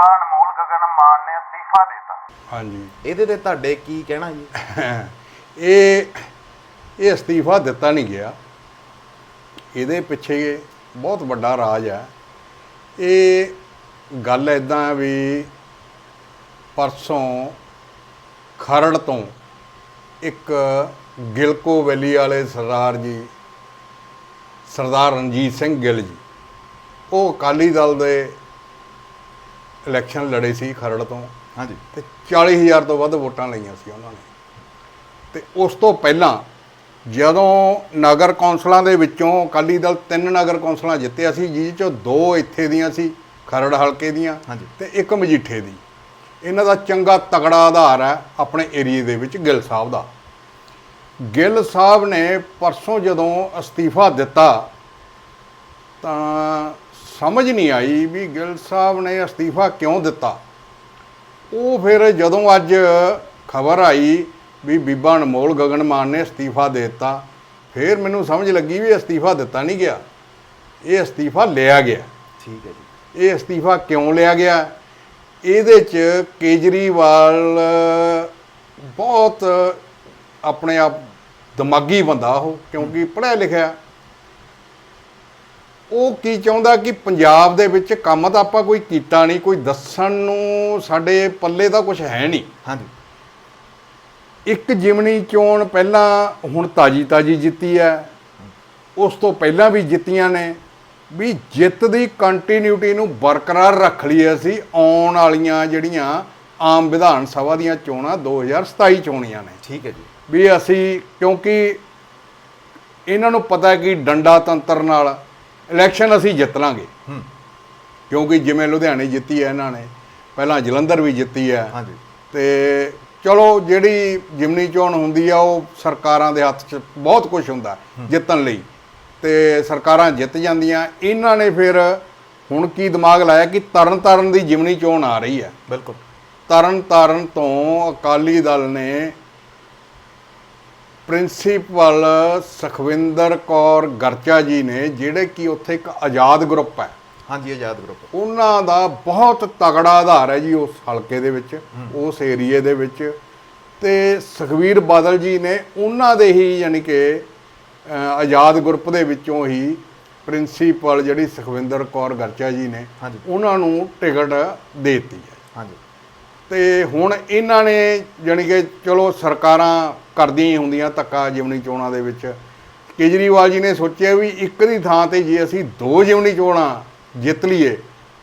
ਅਨਮੋਲ ਗਗਨ ਮਾਨ ਨੇ ਅਸਤੀਫਾ ਦਿੱਤਾ। ਹਾਂਜੀ। ਇਹਦੇ ਤੇ ਤੁਹਾਡੇ ਕੀ ਕਹਿਣਾ ਜੀ? ਇਹ ਇਹ ਅਸਤੀਫਾ ਦਿੱਤਾ ਨਹੀਂ ਗਿਆ। ਇਹਦੇ ਪਿੱਛੇ ਬਹੁਤ ਵੱਡਾ ਰਾਜ ਹੈ ਇਹ ਗੱਲ ਇਦਾਂ ਹੈ ਵੀ ਪਰਸੋਂ ਖਰੜ ਤੋਂ ਇੱਕ ਗਿਲਕੋ ਵੈਲੀ ਵਾਲੇ ਸਰਦਾਰ ਜੀ ਸਰਦਾਰ ਰਣਜੀਤ ਸਿੰਘ ਗਿੱਲ ਜੀ ਉਹ ਅਕਾਲੀ ਦਲ ਦੇ ਇਲੈਕਸ਼ਨ ਲੜੇ ਸੀ ਖਰੜ ਤੋਂ ਹਾਂਜੀ। ਤੇ 40000 ਤੋਂ ਵੱਧ ਵੋਟਾਂ ਲਈਆਂ ਸੀ ਉਹਨਾਂ ਨੇ। ਤੇ ਉਸ ਤੋਂ ਪਹਿਲਾਂ ਜਦੋਂ ਨਗਰ ਕੌਂਸਲਾਂ ਦੇ ਵਿੱਚੋਂ ਅਕਾਲੀ ਦਲ ਤਿੰਨ ਨਗਰ ਕੌਂਸਲਾਂ ਜਿੱਤਿਆ ਸੀ ਜਿਹ ਚੋਂ ਦੋ ਇੱਥੇ ਦੀਆਂ ਸੀ ਖਰੜ ਹਲਕੇ ਦੀਆਂ ਹਾਂਜੀ। ਤੇ ਇੱਕ ਮਜੀਠੇ ਦੀ। ਇਹਨਾਂ ਦਾ ਚੰਗਾ ਤਗੜਾ ਆਧਾਰ ਹੈ ਆਪਣੇ ਏਰੀਏ ਦੇ ਵਿੱਚ ਗਿੱਲ ਸਾਹਿਬ ਦਾ। ਗਿੱਲ ਸਾਹਿਬ ਨੇ ਪਰਸੋਂ ਜਦੋਂ ਅਸਤੀਫਾ ਦਿੱਤਾ ਤਾਂ ਸਮਝ ਨਹੀਂ ਆਈ ਵੀ ਗਿੱਲ ਸਾਹਿਬ ਨੇ ਅਸਤੀਫਾ ਕਿਉਂ ਦਿੱਤਾ। ਉਹ ਫਿਰ ਜਦੋਂ ਅੱਜ ਖਬਰ ਆਈ ਵੀ ਬੀਬਾ ਅਨਮੋਲ ਗਗਨ ਮਾਨ ਨੇ ਅਸਤੀਫਾ ਦੇ ਦਿੱਤਾ ਫਿਰ ਮੈਨੂੰ ਸਮਝ ਲੱਗੀ ਵੀ ਅਸਤੀਫਾ ਦਿੱਤਾ ਨਹੀਂ ਗਿਆ। ਇਹ ਅਸਤੀਫਾ ਲਿਆ ਗਿਆ। ਠੀਕ ਹੈ ਜੀ। ਇਹ ਅਸਤੀਫਾ ਕਿਉਂ ਲਿਆ ਗਿਆ? ਇਹਦੇ 'ਚ ਕੇਜਰੀਵਾਲ ਬਹੁਤ ਆਪਣੇ ਆਪ ਦਿਮਾਗੀ ਬੰਦਾ ਉਹ ਕਿਉਂਕਿ ਪੜ੍ਹਿਆ ਲਿਖਿਆ ਉਹ ਕੀ ਚਾਹੁੰਦਾ ਕਿ ਪੰਜਾਬ ਦੇ ਵਿੱਚ ਕੰਮ ਤਾਂ ਆਪਾਂ ਕੋਈ ਕੀਤਾ ਨਹੀਂ ਕੋਈ ਦੱਸਣ ਨੂੰ ਸਾਡੇ ਪੱਲੇ ਤਾਂ ਕੁਝ ਹੈ ਨਹੀਂ। ਹਾਂਜੀ। ਇੱਕ ਜਿਮਣੀ ਚੋਣ ਪਹਿਲਾਂ ਹੁਣ ਤਾਜੀ ਤਾਜੀ ਜਿੱਤੀ ਹੈ। ਉਸ ਤੋਂ ਪਹਿਲਾਂ ਵੀ ਜਿੱਤੀਆਂ ਨੇ। ਵੀ ਜਿੱਤ ਦੀ ਕੰਟੀਨਿਊਟੀ ਨੂੰ ਬਰਕਰਾਰ ਰੱਖ ਲਈ ਅਸੀਂ ਆਉਣ ਵਾਲੀਆਂ ਜਿਹੜੀਆਂ ਆਮ ਵਿਧਾਨ ਸਭਾ ਦੀਆਂ ਚੋਣਾਂ 2027 ਚੋਣੀਆਂ ਨੇ। ਠੀਕ ਹੈ ਜੀ। ਵੀ ਅਸੀਂ ਕਿਉਂਕਿ ਇਹਨਾਂ ਨੂੰ ਪਤਾ ਹੈ ਕਿ ਡੰਡਾ ਤੰਤਰ ਨਾਲ ਇਲੈਕਸ਼ਨ ਅਸੀਂ ਜਿੱਤ ਲਾਂਗੇ। ਕਿਉਂਕਿ ਜਿਵੇਂ ਲੁਧਿਆਣੇ ਜਿੱਤੀ ਹੈ ਇਹਨਾਂ ਨੇ ਪਹਿਲਾਂ ਜਲੰਧਰ ਵੀ ਜਿੱਤੀ ਹੈ। ਹਾਂਜੀ। ਤੇ ਚਲੋ ਜਿਹੜੀ ਜਿਮਨੀ ਚੋਣ ਹੁੰਦੀ ਆ ਉਹ ਸਰਕਾਰਾਂ ਦੇ ਹੱਥ 'ਚ ਬਹੁਤ ਕੁਝ ਹੁੰਦਾ ਜਿੱਤਣ ਲਈ। ਤੇ ਸਰਕਾਰਾਂ ਜਿੱਤ ਜਾਂਦੀਆਂ। ਇਹਨਾਂ ਨੇ ਫਿਰ ਹੁਣ ਕੀ ਦਿਮਾਗ ਲਾਇਆ ਕਿ ਤਰਨ ਤਾਰਨ ਦੀ ਜਿਮਨੀ ਚੋਣ ਆ ਰਹੀ ਹੈ। ਬਿਲਕੁਲ। ਤਰਨ ਤਾਰਨ ਤੋਂ ਅਕਾਲੀ ਦਲ ਨੇ ਪ੍ਰਿੰਸੀਪਲ ਸੁਖਵਿੰਦਰ ਕੌਰ ਗਰਚਾ ਜੀ ਨੇ ਜਿਹੜੇ ਕਿ ਉੱਥੇ ਇੱਕ ਆਜ਼ਾਦ ਗਰੁੱਪ ਹੈ। ਹਾਂਜੀ ਆਜ਼ਾਦ ਗਰੁੱਪ। ਉਹਨਾਂ ਦਾ ਬਹੁਤ ਤਗੜਾ ਆਧਾਰ ਹੈ ਜੀ ਉਸ ਹਲਕੇ ਦੇ ਵਿੱਚ ਉਸ ਏਰੀਏ ਦੇ ਵਿੱਚ। ਤੇ ਸੁਖਵੀਰ ਬਾਦਲ ਜੀ ਨੇ ਉਹਨਾਂ ਦੇ ਹੀ ਯਾਨੀ ਕਿ ਆਜ਼ਾਦ ਗਰੁੱਪ ਦੇ ਵਿੱਚੋਂ ਹੀ ਪ੍ਰਿੰਸੀਪਲ ਜਿਹੜੀ ਸੁਖਵਿੰਦਰ ਕੌਰ ਗਰਚਾ ਜੀ ਨੇ। ਉਹਨਾਂ ਨੂੰ ਟਿਕਟ ਦੇ ਦਿੱਤੀ ਹੈ। ਹਾਂਜੀ। ਤੇ ਹੁਣ ਇਹਨਾਂ ਨੇ ਜਾਣੀ ਕਿ ਚਲੋ ਸਰਕਾਰਾਂ ਕਰਦੀਆਂ ਹੀ ਹੁੰਦੀਆਂ ਧੱਕਾ ਜਿਮਣੀ ਚੋਣਾਂ ਦੇ ਵਿੱਚ। ਕੇਜਰੀਵਾਲ ਜੀ ਨੇ ਸੋਚਿਆ ਵੀ ਇੱਕ ਦੀ ਥਾਂ ਤੇ ਜੇ ਅਸੀਂ ਦੋ ਜਿਮਣੀ ਚੋਣਾਂ ਜਿੱਤ ਲਈਏ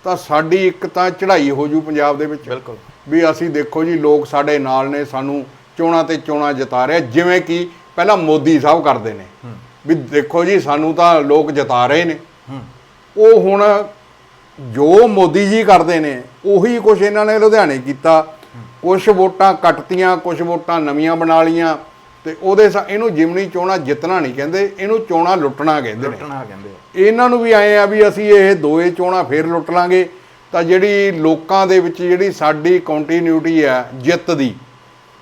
ਤਾਂ ਸਾਡੀ ਇੱਕ ਤਾਂ ਚੜ੍ਹਾਈ ਹੋ ਜੂ ਪੰਜਾਬ ਦੇ ਵਿੱਚ। ਬਿਲਕੁਲ। ਵੀ ਅਸੀਂ ਦੇਖੋ ਜੀ ਲੋਕ ਸਾਡੇ ਨਾਲ ਨੇ ਸਾਨੂੰ ਚੋਣਾਂ ਤੇ ਚੋਣਾਂ ਜਿਤਾ ਰਹੇ ਜਿਵੇਂ ਕਿ ਪਹਿਲਾਂ ਮੋਦੀ ਸਾਹਿਬ ਕਰਦੇ ਨੇ। ਵੀ ਦੇਖੋ ਜੀ ਸਾਨੂੰ ਤਾਂ ਲੋਕ ਜਿਤਾ ਰਹੇ ਨੇ। ਉਹ ਹੁਣ ਜੋ ਮੋਦੀ ਜੀ ਕਰਦੇ ਨੇ ਉਹੀ ਕੁਝ ਇਹਨਾਂ ਨੇ ਲੁਧਿਆਣੇ ਕੀਤਾ। ਕੁਝ ਵੋਟਾਂ ਕੱਟਤੀਆਂ ਕੁਝ ਵੋਟਾਂ ਨਵੀਆਂ ਬਣਾ ਲੀਆਂ ਤੇ ਉਹਦੇ ਸਾ ਇਹਨੂੰ ਜਿਮਨੀ ਚੋਣਾਂ ਜਿੱਤਣਾ ਨਹੀਂ ਕਹਿੰਦੇ ਇਹਨੂੰ ਚੋਣਾਂ ਲੁੱਟਣਾ ਕਹਿੰਦੇ ਨੇ। ਲੁੱਟਣਾ ਕਹਿੰਦੇ ਇਹਨਾਂ ਨੂੰ ਵੀ ਆਏ ਆ ਵੀ ਅਸੀਂ ਇਹ ਦੋਏ ਚੋਣਾਂ ਫੇਰ ਲੁੱਟ ਲਾਂਗੇ। ਤਾਂ ਜਿਹੜੀ ਲੋਕਾਂ ਦੇ ਵਿੱਚ ਜਿਹੜੀ ਸਾਡੀ ਕੰਟੀਨਿਊਟੀ ਹੈ ਜਿੱਤ ਦੀ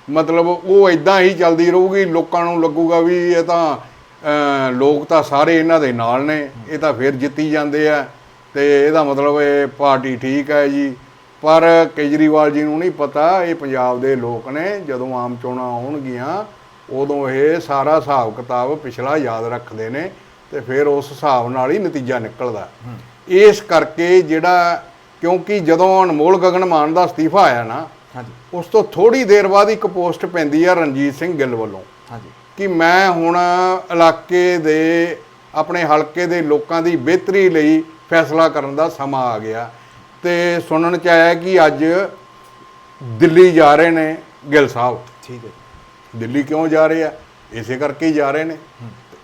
ਮਤਲਬ ਉਹ ਇਦਾਂ ਹੀ ਚੱਲਦੀ ਰਹੂਗੀ ਲੋਕਾਂ ਨੂੰ ਲੱਗੂਗਾ ਵੀ ਇਹ ਤਾਂ ਲੋਕ ਤਾਂ ਸਾਰੇ ਇਹਨਾਂ ਦੇ ਨਾਲ ਨੇ ਇਹ ਤਾਂ ਫੇਰ ਜਿੱਤੀ ਜਾਂਦੇ ਆ। ਤੇ ਇਹਦਾ ਮਤਲਬ ਇਹ ਪਾਰਟੀ ਠੀਕ ਹੈ ਜੀ। ਪਰ ਕੇਜਰੀਵਾਲ ਜੀ ਨੂੰ ਨਹੀਂ ਪਤਾ ਇਹ ਪੰਜਾਬ ਦੇ ਲੋਕ ਨੇ ਜਦੋਂ ਆਮ ਚੋਣਾਂ ਆਉਣਗੀਆਂ ਉਦੋਂ ਇਹ ਸਾਰਾ ਹਿਸਾਬ ਕਿਤਾਬ ਪਿਛਲਾ ਯਾਦ ਰੱਖਦੇ ਨੇ ਤੇ ਫਿਰ ਉਸ ਹਿਸਾਬ ਨਾਲ ਹੀ ਨਤੀਜਾ ਨਿਕਲਦਾ। ਇਸ ਕਰਕੇ ਜਿਹੜਾ ਕਿਉਂਕਿ ਜਦੋਂ ਅਨਮੋਲ ਗਗਨ ਮਾਨ ਦਾ ਅਸਤੀਫਾ ਆਇਆ ਨਾ ਹਾਂਜੀ। ਉਸ ਤੋਂ ਥੋੜੀ ਦੇਰ ਬਾਅਦ ਇੱਕ ਪੋਸਟ ਪੈਂਦੀ ਆ ਰਣਜੀਤ ਸਿੰਘ ਗਿੱਲ ਵੱਲੋਂ। ਹਾਂਜੀ। ਕਿ ਮੈਂ ਹੁਣ ਇਲਾਕੇ ਦੇ ਆਪਣੇ ਹਲਕੇ ਦੇ ਲੋਕਾਂ ਦੀ ਬਿਹਤਰੀ ਲਈ ਫੈਸਲਾ ਕਰਨ ਦਾ ਸਮਾਂ ਆ ਗਿਆ ਤੇ ਸੁਣਨ ਚ ਆਇਆ ਕਿ ਅੱਜ ਦਿੱਲੀ ਜਾ ਰਹੇ ਨੇ ਗਿੱਲ ਸਾਹਿਬ। ਠੀਕ ਹੈ। ਦਿੱਲੀ ਕਿਉਂ ਜਾ ਰਹੇ ਆ? ਇਸੇ ਕਰਕੇ ਹੀ ਜਾ ਰਹੇ ਨੇ।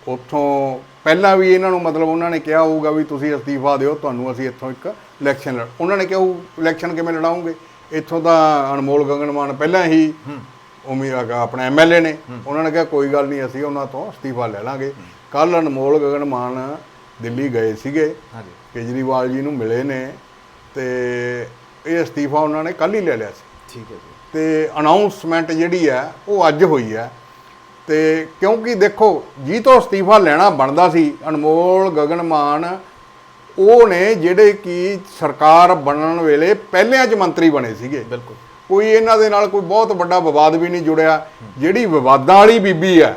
ਉੱਥੋਂ ਪਹਿਲਾਂ ਵੀ ਇਹਨਾਂ ਨੂੰ ਮਤਲਬ ਉਹਨਾਂ ਨੇ ਕਿਹਾ ਹੋਊਗਾ ਵੀ ਤੁਸੀਂ ਅਸਤੀਫਾ ਦਿਓ ਤੁਹਾਨੂੰ ਅਸੀਂ ਇੱਥੋਂ ਇੱਕ ਇਲੈਕਸ਼ਨ ਲੜ ਉਹਨਾਂ ਨੇ ਕਿਹਾ ਇਲੈਕਸ਼ਨ ਕਿਵੇਂ ਲੜਾਉਂਗੇ? ਇੱਥੋਂ ਤਾਂ ਅਨਮੋਲ ਗਗਨ ਮਾਨ ਪਹਿਲਾਂ ਹੀ ਉਮੀਦ ਆਪਣੇ ਐਮਐਲਏ ਨੇ। ਉਹਨਾਂ ਨੇ ਕਿਹਾ ਕੋਈ ਗੱਲ ਨਹੀਂ ਅਸੀਂ ਉਹਨਾਂ ਤੋਂ ਅਸਤੀਫਾ ਲੈ ਲਾਂਗੇ। ਕੱਲ ਅਨਮੋਲ ਗਗਨ ਮਾਨ ਦਿੱਲੀ ਗਏ ਸੀਗੇ। ਹਾਂਜੀ। ਕੇਜਰੀਵਾਲ ਜੀ ਨੂੰ ਮਿਲੇ ਨੇ ਤੇ ਇਹ ਅਸਤੀਫਾ ਉਹਨਾਂ ਨੇ ਕੱਲ ਹੀ ਲੈ ਲਿਆ ਸੀ। ਠੀਕ ਹੈ ਜੀ। ਤੇ ਅਨਾਉਂਸਮੈਂਟ ਜਿਹੜੀ ਹੈ ਉਹ ਅੱਜ ਹੋਈ ਹੈ। ਤੇ ਕਿਉਂਕਿ ਦੇਖੋ ਜੀ ਤੋਂ ਅਸਤੀਫਾ ਲੈਣਾ ਬਣਦਾ ਸੀ ਅਨਮੋਲ ਗਗਨ ਮਾਨ ਉਹ ਨੇ ਜਿਹੜੇ ਕਿ ਸਰਕਾਰ ਬਣਨ ਵੇਲੇ ਪਹਿਲਿਆਂ 'ਚ ਮੰਤਰੀ ਬਣੇ ਸੀਗੇ। ਬਿਲਕੁਲ। ਕੋਈ ਇਹਨਾਂ ਦੇ ਨਾਲ ਕੋਈ ਬਹੁਤ ਵੱਡਾ ਵਿਵਾਦ ਵੀ ਨਹੀਂ ਜੁੜਿਆ। ਜਿਹੜੀ ਵਿਵਾਦਾਂ ਵਾਲੀ ਬੀਬੀ ਆ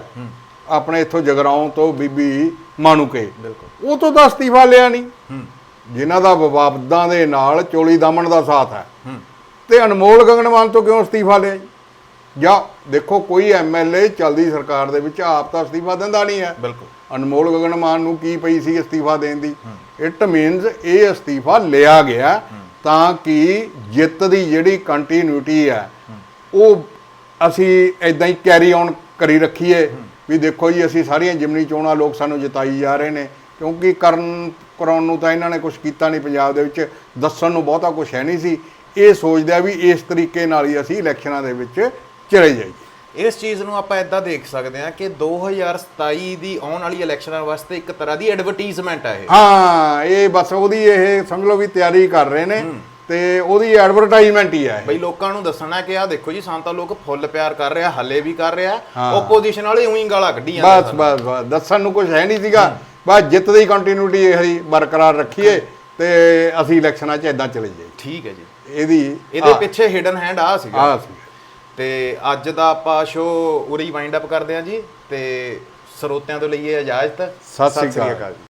ਆਪਣੇ ਇੱਥੋਂ ਜਗਰਾਉਂ ਤੋਂ ਬੀਬੀ ਮਾਨੂਕੇ ਬਿਲਕੁਲ। ਉਹ ਤੋਂ ਤਾਂ ਅਸਤੀਫਾ ਲਿਆ ਨਹੀਂ। ਹੂੰ। ਜਿਨ੍ਹਾਂ ਦਾ ਵਿਵਾਦਾਂ ਦੇ ਨਾਲ ਚੋਲੀ ਦਾਮਨ ਦਾ ਸਾਥ ਹੈ। ਹੂੰ। ਤੇ ਅਨਮੋਲ ਗਗਨਮਾਨ ਤੋਂ ਕਿਉਂ ਅਸਤੀਫਾ ਲਿਆ ਜੀ? ਜਾਂ ਦੇਖੋ ਕੋਈ ਐਮਐਲਏ ਚਲਦੀ ਸਰਕਾਰ ਦੇ ਵਿੱਚ ਆਪ ਤਾਂ ਅਸਤੀਫਾ ਦਿੰਦਾ ਨਹੀਂ ਹੈ। ਬਿਲਕੁਲ। ਅਨਮੋਲ ਗਗਨਮਾਨ ਨੂੰ ਕੀ ਪਈ ਸੀ ਅਸਤੀਫਾ ਦੇਣ ਦੀ? ਇਟ ਮੀਨਸ ਇਹ ਅਸਤੀਫਾ ਲਿਆ ਗਿਆ ਤਾਂ ਕਿ ਜਿੱਤ ਦੀ ਜਿਹੜੀ ਕੰਟੀਨਿਊਟੀ ਹੈ ਉਹ ਅਸੀਂ ਇਦਾਂ ਹੀ ਕੈਰੀ ਔਨ ਕਰੀ ਰੱਖੀਏ। ਵੀ ਦੇਖੋ ਜੀ ਅਸੀਂ ਸਾਰੀਆਂ ਜਿਮਨੀ ਚੋਣਾਂ ਲੋਕ ਸਾਨੂੰ ਜਿਤਾਈ ਜਾ ਰਹੇ ਨੇ। ਕਿਉਂਕਿ ਕਰਨ ਕਰਾਉਣ ਨੂੰ ਤਾਂ ਇਹਨਾਂ ਨੇ ਕੁਝ ਕੀਤਾ ਨਹੀਂ ਪੰਜਾਬ ਦੇ ਵਿੱਚ। ਦੱਸਣ ਨੂੰ ਬਹੁਤਾ ਕੁਝ ਹੈ ਨਹੀਂ ਸੀ। ਇਹ ਸੋਚਦੇ ਆ ਵੀ ਇਸ ਤਰੀਕੇ ਨਾਲ ਹੀ ਅਸੀਂ ਇਲੈਕਸ਼ਨਾਂ ਦੇ ਵਿੱਚ ਚਲੇ ਜਾਈਏ। ਇਸ ਚੀਜ਼ ਨੂੰ ਆਪਾਂ ਇਦਾਂ ਦੇਖ ਸਕਦੇ ਹਾਂ ਕਿ 2027 ਦੀ ਆਉਣ ਵਾਲੀ ਇਲੈਕਸ਼ਨਾਂ ਵਾਸਤੇ ਇੱਕ ਤਰ੍ਹਾਂ ਦੀ ਐਡਵਰਟਾਈਜ਼ਮੈਂਟ ਹੈ ਇਹ। ਹਾਂ ਇਹ ਬਸ ਉਹਦੀ ਇਹ ਸਮਝ ਲਓ ਵੀ ਤਿਆਰੀ ਕਰ ਰਹੇ ਨੇ। ਤੇ ਉਹਦੀ ਐਡਵਰਟਾਈਜ਼ਮੈਂਟ ਹੀ ਹੈ। ਬਈ ਲੋਕਾਂ ਨੂੰ ਦੱਸਣਾ ਕਿ ਆਹ ਦੇਖੋ ਜੀ ਸਾਨੂੰ ਤਾਂ ਲੋਕ ਫੁੱਲ ਪਿਆਰ ਕਰ ਰਿਹਾ ਹੱਲੇ ਵੀ ਕਰ ਰਿਹਾ। ਹਾਂ। ਓਪੋਜੀਸ਼ਨ ਵਾਲੇ ਉਹੀ ਗਾਲਾਂ ਕੱਢੀ ਜਾਂਦੇ ਬਸ। ਬਸ ਬਸ ਦੱਸਣ ਨੂੰ ਕੁਝ ਹੈ ਨਹੀਂ ਸੀਗਾ। ਬਸ ਜਿੱਤ ਦੀ ਕੰਟੀਨਿਊਟੀ ਇਹ ਬਰਕਰਾਰ ਰੱਖੀਏ ਤੇ ਅਸੀਂ ਇਲੈਕਸ਼ਨਾਂ 'ਚ ਇਦਾਂ ਚਲੇ ਜਾਈਏ। ਠੀਕ ਹੈ ਜੀ। ਇਹਦੀ ਇਹਦੇ ਪਿੱਛੇ ਹਿਡਨ ਹੈਂਡ ਆ ਸੀਗਾ। ਆ ਸੀ। ਤੇ ਅੱਜ ਦਾ ਆਪਾਂ ਸ਼ੋ ਉਰੀ ਵਾਈਂਡ ਅਪ ਕਰਦੇ ਹਾਂ ਜੀ ਤੇ ਸਰੋਤਿਆਂ ਤੋਂ ਲਈਏ ਇਜਾਜ਼ਤ। ਸਤਿ ਸ੍ਰੀ ਅਕਾਲ।